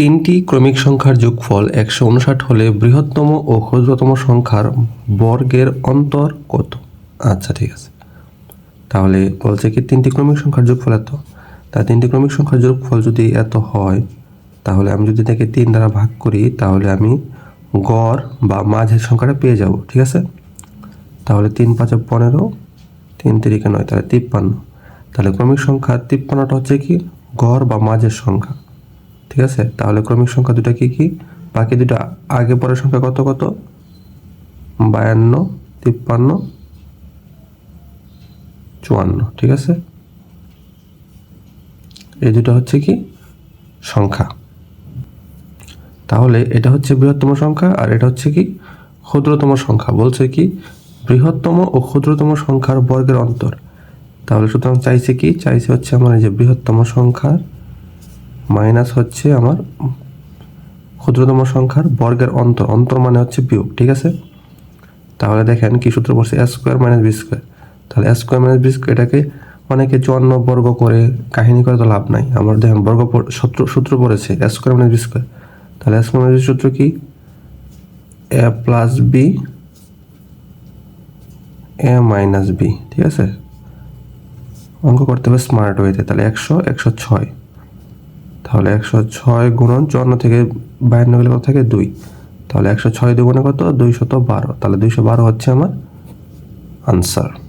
তিনটি ক্রমিক সংখ্যার যোগফল একশো উনষাট হলে বৃহত্তম ও ক্ষুদ্রতম সংখ্যার বর্গের অন্তর কত? আচ্ছা ঠিক আছে। তাহলে বলছে কি তিনটি ক্রমিক সংখ্যার যোগফল এত? তা তিনটি ক্রমিক সংখ্যার যোগফল যদি এত হয়, তাহলে আমি যদি তাকে তিন দ্বারা ভাগ করি, তাহলে আমি গড় বা মাঝের সংখ্যাটা পেয়ে যাব, ঠিক আছে? তাহলে তিন পাঁচে পনেরো, তিন তিরিকে নয়, তাহলে তিপ্পান্ন। তাহলে ক্রমিক সংখ্যা তিপ্পান্নটা হচ্ছে কি? গড় বা মাঝের সংখ্যা। ঠিক আছে? তাহলে ক্রমিক সংখ্যা দুটা কি কি? বাকি দুটা আগে পরের সংখ্যা কত কত? বায়ান্ন, তিপ্পান্ন, চুয়ান্ন, ঠিক আছে? এই দুটো হচ্ছে কি? সংখ্যা। তাহলে এটা হচ্ছে বৃহত্তম সংখ্যা আর এটা হচ্ছে কি? ক্ষুদ্রতম সংখ্যা। বলছে কি? বৃহত্তম ও ক্ষুদ্রতম সংখ্যার বর্গের অন্তর। তাহলে সুতরাং চাইছে কি? চাইছে হচ্ছে আমার এই যে বৃহত্তম সংখ্যার মাইনাস হচ্ছে আমার ক্ষুদ্রতম সংখ্যার বর্গের অন্তর। অন্তর মানে হচ্ছে বিয়োগ, ঠিক আছে? তাহলে দেখেন কি সূত্র পড়ছে A square minus B square. তাহলে A square minus B square এটাকে অনেকে চুয়ান্ন বর্গ করে কাহিনী করে তো লাভ নাই। আমার দেখেন বর্গ সূত্র সূত্র পড়েছে A square minus B square. তাহলে এ স্কোয়ার মাইনাস সূত্র কি? A plus B, A minus B, ঠিক আছে? অঙ্ক করতে হবে স্মার্ট ওয়েতে তাহলে একশো একশো ছয়। তাহলে একশো ছয় গুণন চুয়ান্ন থেকে বায়ান্ন গেলে কত থাকে? দুই। তাহলে একশো ছয় দুগুণে কত? দুইশত বারো। তাহলে দুইশো বারো হচ্ছে আমার আনসার